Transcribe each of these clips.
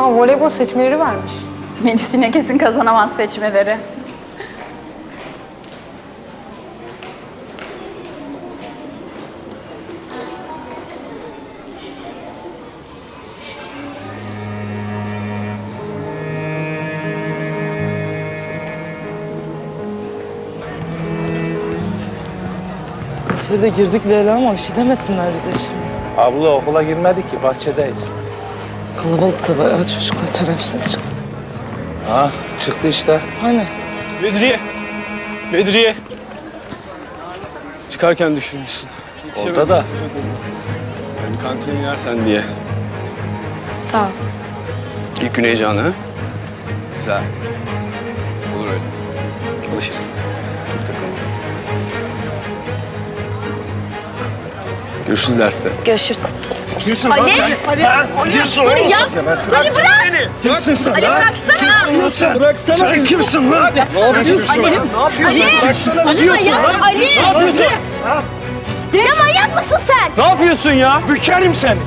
Ha voleybol seçmeleri varmış. Melis yine kesin kazanamaz seçmeleri. İçeride girdik Leyla ama bir şey demesinler bize şimdi. Abla okula girmedik ki bahçedeyiz. Kalabalıkta bayağı çocuklar teneffüse çıktı. Ha çıktı işte. Hani? Bedriye! Bedriye! Çıkarken düşünmüşsün. Orada da. Yani kantine inersen diye. Sağ ol. İlk gün heyecanı ha? Güzel. Olur öyle. Alışırsın. Çok takılma. Görüşürüz derste. Görüşürüz. Kimsin Ali! Ali! Ha? Kimsin Dur ya! Ali bırak! Kimsin sen Ali bıraksana! Kimsin? Bıraksana. Sen kimsin lan? Ne yapıyorsun? Ali! Ali! Ali manyak! Ali! Ne yapıyorsun? Ya manyak mısın sen? Ne yapıyorsun ya? Bükerim seni.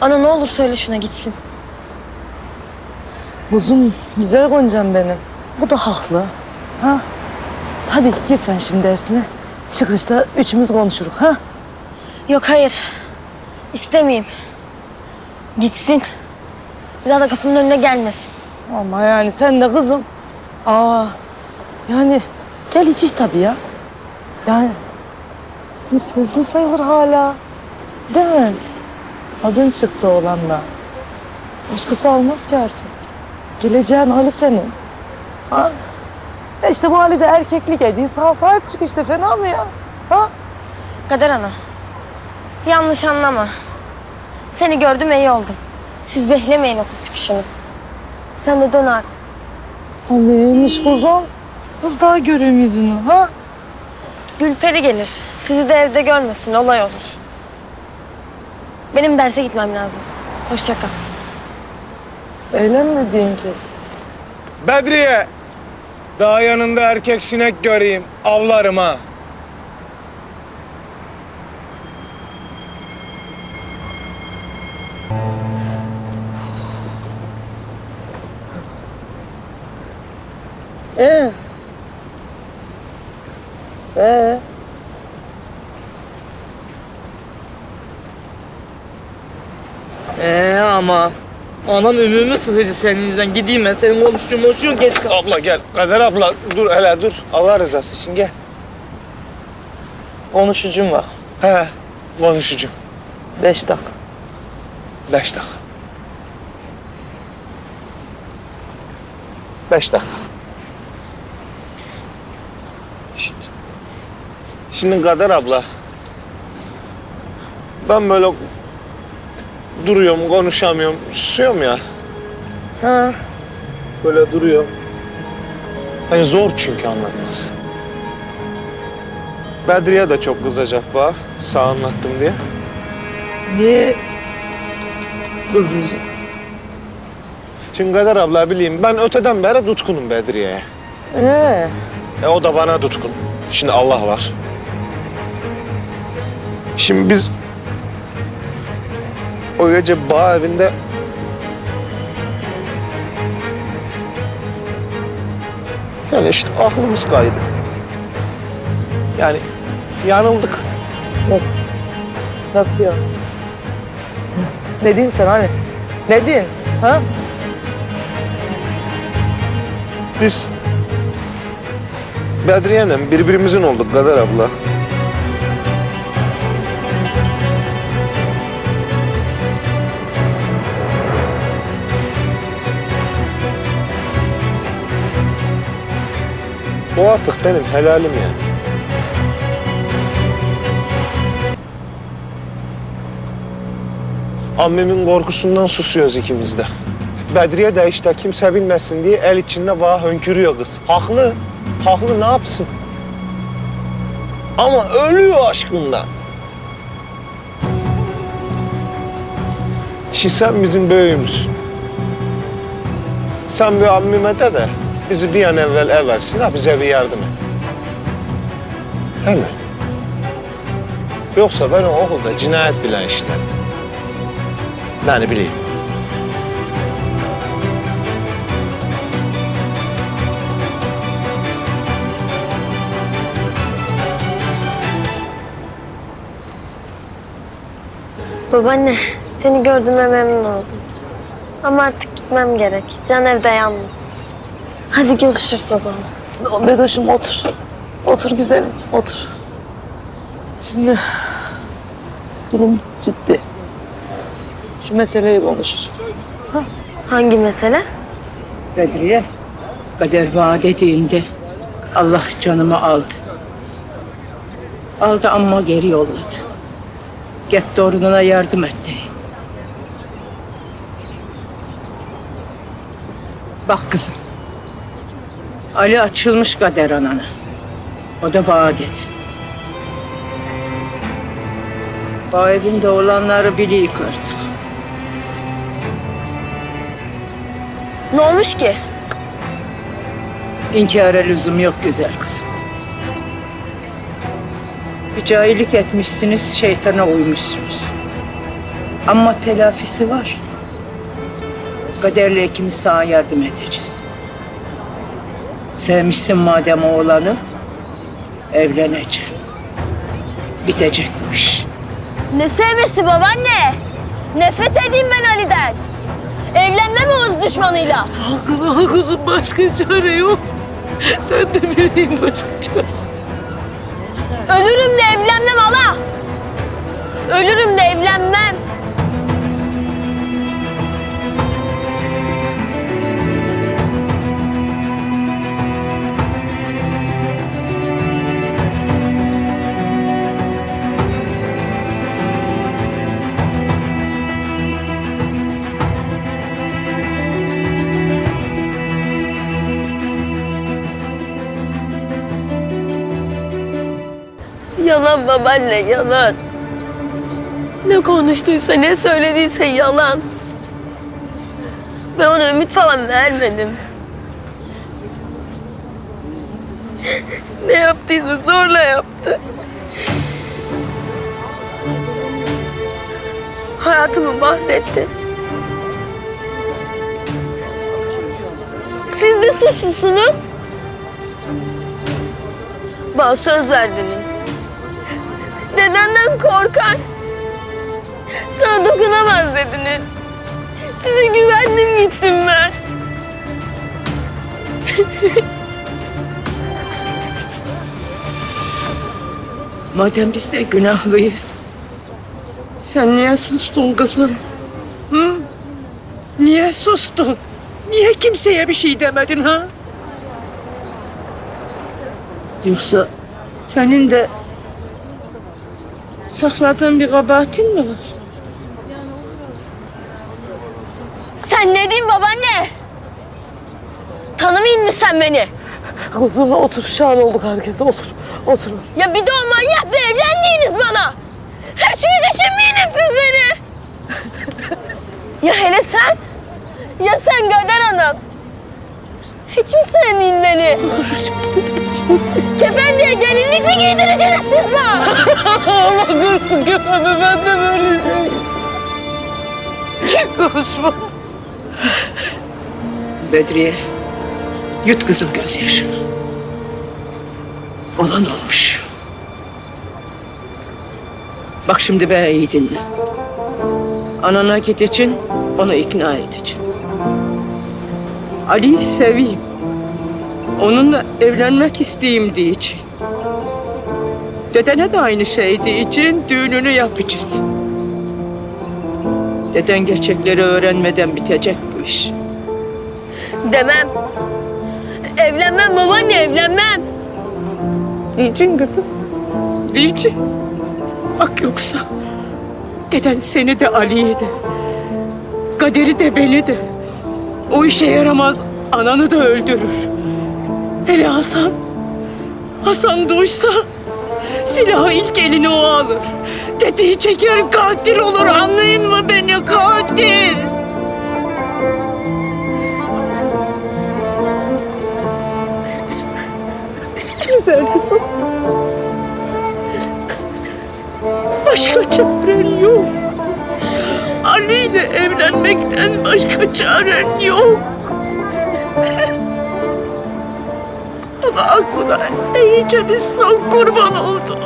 Ana ne olur söyle şuna gitsin. Kuzum, güzel Goncam benim. Bu da haklı. Ha? Hadi gir sen şimdi dersine. Çıkışta üçümüz konuşuruz ha? Yok hayır. İstemeyeyim. Gitsin. Bir daha da kapımın önüne gelmesin. Ama yani sen de kızım. Aa, yani gel içi tabii ya. Yani senin sözün sayılır hala. Değil mi? Adın çıktı oğlanla. Başkası almaz ki artık. Geleceğin Ali senin. Ha? E işte bu Ali de erkeklik ediyor. Sağ sahip çık işte fena mı ya? Ha? Kader ana. Yanlış anlama. Seni gördüm iyi oldum. Siz beklemeyin okul çıkışını. Sen de dön artık. O neymiş kuzum? Kız daha göreyim yüzünü ha? Gülperi gelir. Sizi de evde görmesin olay olur. Benim derse gitmem lazım. Hoşça kal. Eğlenmediğin kez. Bedriye. Daha yanında erkek sinek göreyim. Avlarım ha. Ee? Ee? Ee ama anam ümümü sıkıcı senin yüzünden. Gideyim ben senin konuştuğun konuşuyorsun geç kal. Abla gel. Kader abla dur hele dur. Allah rızası için gel. Konuşucum var. He konuşucum. Beş dakika. Beş dakika. Beş dakika. Şimdi, şimdi Kader abla. Ben böyle duruyorum, konuşamıyorum, susuyorum ya. Ha. Böyle duruyorum. Hani zor çünkü anlatması. Bedriye de çok kızacak bana, sağ anlattım diye. Niye kızıcı? Şimdi Kader abla bileyim, ben öteden beri tutkunum Bedriye'ye. Ee? E o da bana tutkun. Şimdi Allah var. Şimdi biz o gece bağ evinde yani işte aklımız kaydı. Yani yanıldık. Nasıl? Nasıl ya? Ne diyorsun sen hani? Ne diyorsun? Ha? Biz Bedriye'yle birbirimizin olduk Kader abla. O artık benim helalim yani. Ammemin korkusundan susuyoruz ikimiz de. Bedriye de işte kimse bilmesin diye el içinde bana hönkürüyor kız. Haklı. Haklı ne yapsın? Ama ölüyor aşkından. Şimdi sen bizim büyüğümüz. Sen bir ammime de de bizi bir an evvel ev versin ha bize bir yardım et. Hemen. Yoksa ben o okulda cinayet bile işlerim. Yani bileyim. Babaanne, seni gördüğüme memnun oldum. Ama artık gitmem gerek. Can evde yalnız. Hadi görüşürüz o zaman. Bedoş'um otur. Otur güzelim, otur. Şimdi durum ciddi. Şu meseleyi konuşuruz. Hangi mesele? Bedriye, kader bana dediğinde Allah canımı aldı. Aldı ama geri yolladı. Get torununa yardım etti. Bak kızım. Ali açılmış kader anana. O da dedi. Bu evinde olanları biliyik artık. Ne olmuş ki? İnkara lüzum yok güzel kızım. Bir cahillik etmişsiniz, şeytana uymuşsunuz. Ama telafisi var. Kaderle ikimiz sana yardım edeceğiz. Sevmişsin madem oğlanı, evleneceksin. Bitecek bu iş. Ne sevmesi babaanne? Nefret edeyim ben Ali'den. Evlenmem o hız düşmanıyla. Aklıma kızım başka çare yok. Sen de bileyim başka çare. Ölürüm de evlenmem hala. Ölürüm de evlenmem. Yalan babaanne, yalan. Ne konuştuysa, ne söylediyse yalan. Ben ona ümit falan vermedim. ne yaptıysa zorla yaptı. Hayatımı mahvetti. Siz de suçlusunuz. Bana söz verdiniz. Dedenden korkar. Sana dokunamaz dediniz. Size güvendim gittim ben. Madem biz de günahlıyız. Sen niye sustun kızım? Hı? Niye sustun? Niye kimseye bir şey demedin ha? Yoksa senin de sakladığın bir kabahatin mi var? Sen ne diyeyim babaanne? Tanımayın mı sen beni? Kuzum otur, şahane olduk herkese. Otur, otur. Ya bir de o manyakla evlendiğiniz bana. Hiç mi düşünmeyiniz siz beni? ya hele sen? Ya sen Göder Hanım? Hiç mi sevmeyin beni? Kefen diye gelinlik mi giydireceksiniz siz bana? Allah korusun köpeme ben de böyle şey. Konuşma. Bedriye, yut kızım gözyaşını. Olan olmuş. Bak şimdi be iyi dinle. Anana gideceksin, onu ikna edeceksin. Ali'yi seveyim. Onunla evlenmek isteyeyim diyeceksin. Dedene de aynı şey diyeceksin, düğününü yapacağız. Deden gerçekleri öğrenmeden bitecek bu iş. Demem. Evlenmem babaanne evlenmem. Diyeceksin kızım. Diyeceksin. Bak yoksa deden seni de Ali'yi de, Kader'i de beni de, o işe yaramaz ananı da öldürür. Hele Hasan, Hasan duysa silahı ilk eline o alır. Dediği çeker katil olur anlayın mı beni katil. Güzel kızım. başka çaren yok. Ali ile evlenmekten başka çaren yok. Buna aklına iyice bir son kurban oldu.